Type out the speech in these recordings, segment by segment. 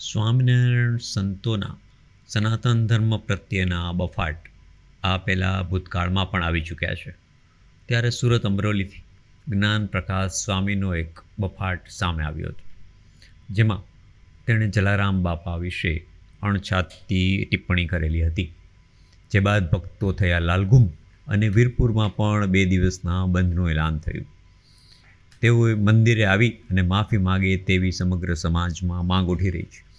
સ્વામિનારાયણ સંતોના સનાતન ધર્મ પ્રત્યેના બફાટ આ પહેલાં ભૂતકાળમાં પણ આવી ચૂક્યા છે. ત્યારે સુરત અમરોલીથી જ્ઞાન પ્રકાશ સ્વામીનો એક બફાટ સામે આવ્યો હતો. જેમાં તેણે જલારામ બાપા વિશે અણછાતી ટિપ્પણી કરેલી હતી. જે બાદ ભક્તો થયા લાલગુમ અને વીરપુરમાં પણ બે દિવસના બંધનું એલાન થયું. તેઓએ મંદિરે આવી અને માફી માગે તેવી સમગ્ર સમાજમાં માંગ ઉઠી રહી છે.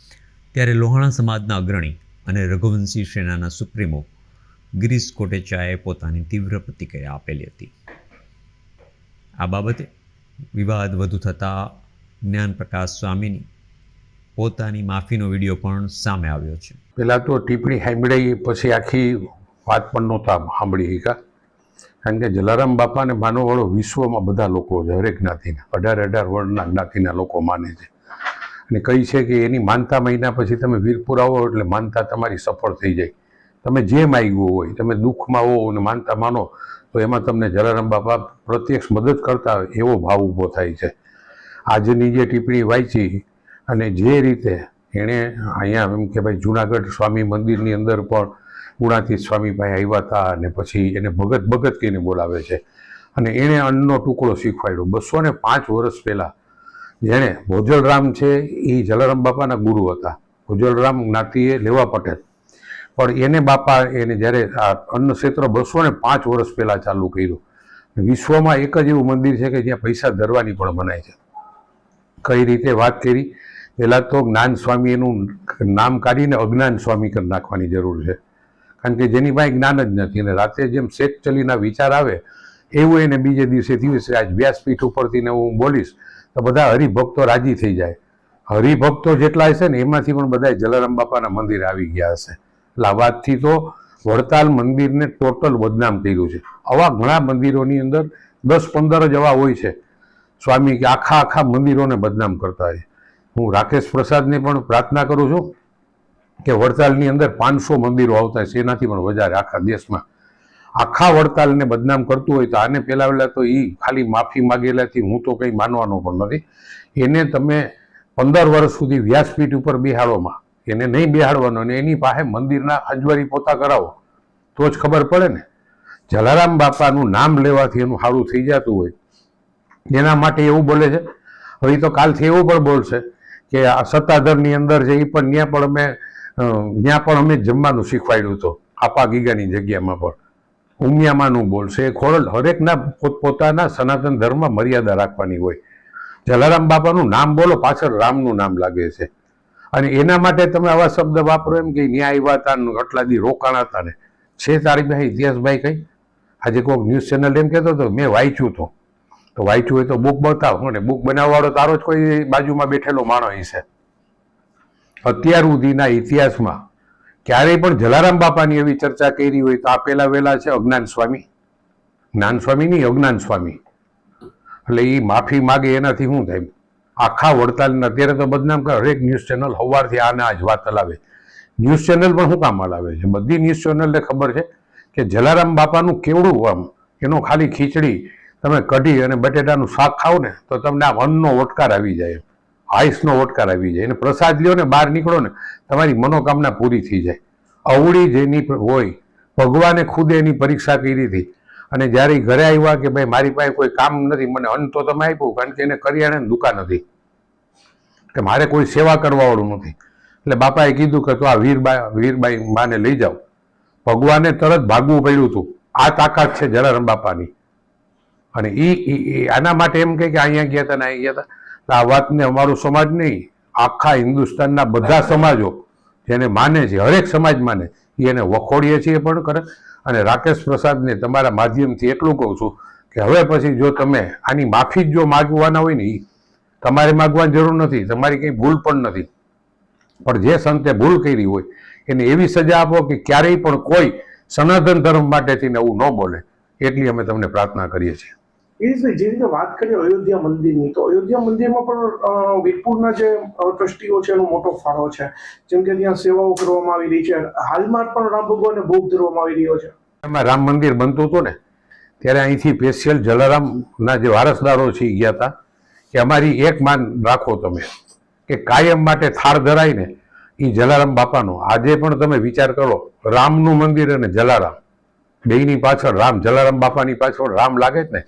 ત્યારે લોહાણા સમાજના અગ્રણી અને રઘુવંશી સેનાના સુપ્રીમો ગિરીશ કોટેચાએ પોતાની તીવ્ર પ્રતિક્રિયા આપેલી હતી. આ બાબતે વિવાદ વધુ થતાં જ્ઞાનપ્રકાશ સ્વામીની પોતાની માફીનો વીડિયો પણ સામે આવ્યો છે. પહેલાં તો ટિપ્પણી સાંભળાઈ પછી આખી વાત પણ નહોતા સાંભળી શકા કારણ કે જલારામ બાપાને માનવવાળો વિશ્વમાં બધા લોકો છે હરેક જ્ઞાતિના, અઢાર અઢાર વર્ણના જ્ઞાતિના લોકો માને છે. અને કહી છે કે એની માનતા મહિના પછી તમે વીરપુર આવો એટલે માનતા તમારી સફળ થઈ જાય. તમે જે માગ્યું હોય, તમે દુઃખમાં હો અને માનતા માનો, તો એમાં તમને જલારામ બાપા પ્રત્યક્ષ મદદ કરતા હોય એવો ભાવ ઊભો થાય છે. આજની જે ટિપ્પણી વાંચી અને જે રીતે એણે અહીંયા એમ કે ભાઈ જુનાગઢ સ્વામી મંદિરની અંદર પણ ગુણાતીત પાસે આવ્યા હતા અને પછી એને ભગત ભગત કહીને બોલાવે છે. અને એણે અન્નનો ટુકડો શીખવાડ્યો. બસો ને પાંચ વર્ષ પહેલાં જેણે ભોજલરામ છે એ જલારામ બાપાના ગુરુ હતા. ભોજલરામ જ્ઞાતિએ લેવા પટેલ. પણ એને બાપા એને જ્યારે આ અન્ન ક્ષેત્ર બસો ને પાંચ વર્ષ પહેલાં ચાલુ કર્યું. વિશ્વમાં એક જ એવું મંદિર છે કે જ્યાં પૈસા ધરવાની પણ મનાય છે. કઈ રીતે વાત કરી? પહેલાં તો જ્ઞાન સ્વામી એનું નામ કાઢીને અજ્ઞાન સ્વામી કરી નાખવાની જરૂર છે. કારણ કે જેની પાસે જ્ઞાન જ નથી અને રાતે જેમ શેખ ચલીના વિચાર આવે, એવું એને બીજે દિવસે દિવસે આજ વ્યાસપીઠ ઉપરથી ને હું બોલીશ તો બધા હરિભક્તો રાજી થઈ જાય. હરિભક્તો જેટલા હશે ને, એમાંથી પણ બધા જલારામ બાપાના મંદિર આવી ગયા હશે. એટલે આ વાતથી તો વડતાલ મંદિરને ટોટલ બદનામ કર્યું છે. આવા ઘણા મંદિરોની અંદર દસ પંદર જ એવા હોય છે. સ્વામી કે આખા આખા મંદિરોને બદનામ કરતા હોય. હું રાકેશ પ્રસાદને પણ પ્રાર્થના કરું છું કે વડતાલની અંદર પાંચસો મંદિરો આવતા છે એનાથી પણ વધારે આખા દેશમાં. આખા વડતાલને બદનામ કરતું હોય તો આને પહેલા વહેલા તો એ ખાલી માફી માગેલાથી હું તો કંઈ માનવાનો પણ નથી. એને તમે પંદર વર્ષ સુધી વ્યાસપીઠ ઉપર બિહાડોમાં. એને નહીં બિહાડવાનો અને એની પાસે મંદિરના અંજવારી પોતા કરાવો. તો જ ખબર પડે ને. જલારામ બાપાનું નામ લેવાથી એનું સારું થઈ જતું હોય. એના માટે એવું બોલે છે. હવે તો કાલથી એવું પણ બોલશે કે આ સત્તાધરની અંદર છે એ પણ ત્યાં પણ અમે ત્યાં પણ અમે જમવાનું શીખવાડ્યું હતું આપા ગીગાની જગ્યામાં પણ. ઉમિયામાંનું બોલશે એ ખોરલ હરેકના પોતપોતાના સનાતન ધર્મ મર્યાદા રાખવાની હોય. જલારામ બાપાનું નામ બોલો, પાછળ રામનું નામ લાગે છે. અને એના માટે તમે આવા શબ્દ વાપરો એમ કે ન્યાય ને આટલા દી રોકાણા હતા ને. છે તારીખ પાસે ઇતિહાસભાઈ કંઈ? આજે કોઈક ન્યૂઝ ચેનલ એમ કહેતો હતો, મેં વાંચ્યું તો. તો વાંચ્યું હોય તો બુક બતાવો અને બુક બનાવવાળો તારો જ કોઈ બાજુમાં બેઠેલો માણસ છે અત્યાર સુધીના ઇતિહાસમાં ક્યારેય પણ જલારામ બાપાની એવી ચર્ચા કરી હોય તો આ પેલા વેલા છે અજ્ઞાન સ્વામી. જ્ઞાન સ્વામી નહીં, અજ્ઞાન સ્વામી. એટલે એ માફી માગે એનાથી શું થાય? આખા વડતાલને અત્યારે તો બદનામ કરે. હરેક ન્યૂઝ ચેનલ સવારથી આના જ વાત હલાવે. ન્યૂઝ ચેનલ પણ શું કામ હલાવે છે? બધી ન્યૂઝ ચેનલને ખબર છે કે જલારામ બાપાનું કેવડું આમ, એનો ખાલી ખીચડી તમે કઢી અને બટેટાનું શાક ખાઓ ને તો તમને આમ અન્નનો ઓટકાર આવી જાય આઈસનો ઓટકાર આવી જાય. અને પ્રસાદ લ્યો ને, બહાર નીકળો ને, તમારી મનોકામના પૂરી થઈ જાય. અવળી જેની હોય, ભગવાને ખુદે એની પરીક્ષા કરી હતી. અને જ્યારે ઘરે આવ્યા કે ભાઈ, મારી પાસે કોઈ કામ નથી, મને અન્ન તો તમે આપ્યું, કારણ કે એને કરિયાણાની દુકાન હતી. કે મારે કોઈ સેવા કરવાવાળું નથી. એટલે બાપાએ કીધું કે તો આ વીરબાઈ વીરબાઈ માને લઈ જાઓ. ભગવાને તરત ભાગવું પડ્યું હતું. આ તાકાત છે જલારામ બાપાની. અને ઈ આના માટે એમ કે અહીંયા ગયા હતા ને, અહીંયા ગયા હતા આ વાતને અમારો સમાજ નહીં આખા હિન્દુસ્તાનના બધા સમાજો જેને માને છે હરેક સમાજ માને એને વખોડીએ છીએ પણ કરે. અને રાકેશ પ્રસાદને તમારા માધ્યમથી એટલું કહું છું કે હવે પછી જો તમે આની માફી જ જો માગવાના હોય ને એ તમારે માગવાની જરૂર નથી તમારી કંઈ ભૂલ પણ નથી. પણ જે સંતે ભૂલ કરી હોય એને એવી સજા આપો કે ક્યારેય પણ કોઈ સનાતન ધર્મ માટેથી ને એવું ન બોલે એટલી અમે તમને પ્રાર્થના કરીએ છીએ. ગિરીશભાઈ જે રીતે વાત કરીએ અયોધ્યા મંદિરની, તો અયોધ્યા મંદિરમાં પણ વીરપુરના જે ટ્રસ્ટીઓ છે, એનો મોટો ફાળો છે. જેમ કે ત્યાં સેવાઓ કરવામાં આવી રહી છે. હાલમાં પણ રામ ભગવાનને ભોગ ધરવામાં આવી રહ્યો છે. એમાં રામ મંદિર બનતું હતું ને, ત્યારે અહીંથી સ્પેશિયલ જલારામના જે વારસદારો છે એ ગયા હતા કે અમારી એક માન રાખો તમે, કે કાયમ માટે થાળ ધરાય ને એ જલારામ બાપાનો. આજે પણ તમે વિચાર કરો, રામનું મંદિર અને જલારામ બેની પાછળ રામ, જલારામ બાપાની પાછળ રામ લાગે જ ને?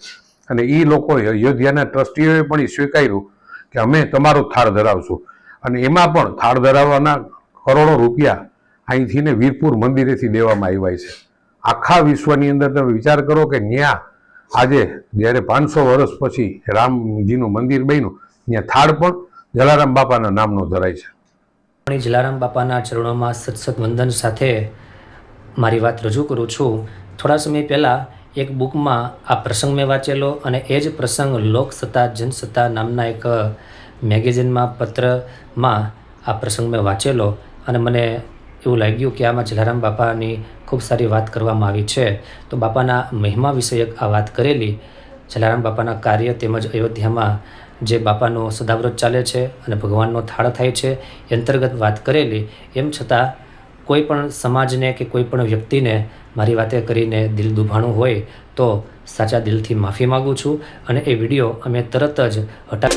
અને એ લોકોએ અયોધ્યાના ટ્રસ્ટીઓએ પણ સ્વીકાર્યું કે અમે તમારો થાળ ધરાવશું. અને એમાં પણ થાળ ધરાવવાના કરોડો રૂપિયા અહીંથી ને વીરપુર મંદિરેથી દેવામાં આવ્યા છે. આખા વિશ્વની અંદર તમે વિચાર કરો કે ન્યા આજે જ્યારે પાંચસો વર્ષ પછી રામજીનું મંદિર બન્યું, ત્યાં થાળ પણ જલારામ બાપાના નામનો ધરાય છે. પણ જલારામ બાપાના ચરણોમાં સતસત વંદન સાથે મારી વાત રજૂ કરું છું. થોડા સમય પહેલાં એક બુકમાં આ પ્રસંગ મેં વાંચેલો અને એ જ પ્રસંગ લોકસત્તા જનસત્તા નામના એક મેગેઝિનમાં, પત્રમાં આ પ્રસંગ મેં વાંચેલો અને મને એવું લાગ્યું કે આમાં જલારામ બાપાની ખૂબ સારી વાત કરવામાં આવી છે. તો બાપાના મહિમા વિષયક આ વાત કરેલી. જલારામ બાપાના કાર્ય તેમજ અયોધ્યામાં જે બાપાનો સદાવ્રત ચાલે છે અને ભગવાનનો થાળ થાય છે અંતર્ગત વાત કરેલી. એમ છતાં કોઈ પણ સમાજને કે કોઈ પણ વ્યક્તિને મારી વાતે કરીને દિલ દુભાણું હોય તો સાચા દિલથી માફી માગું છું. અને એ વીડિયો અમે તરત જ હટા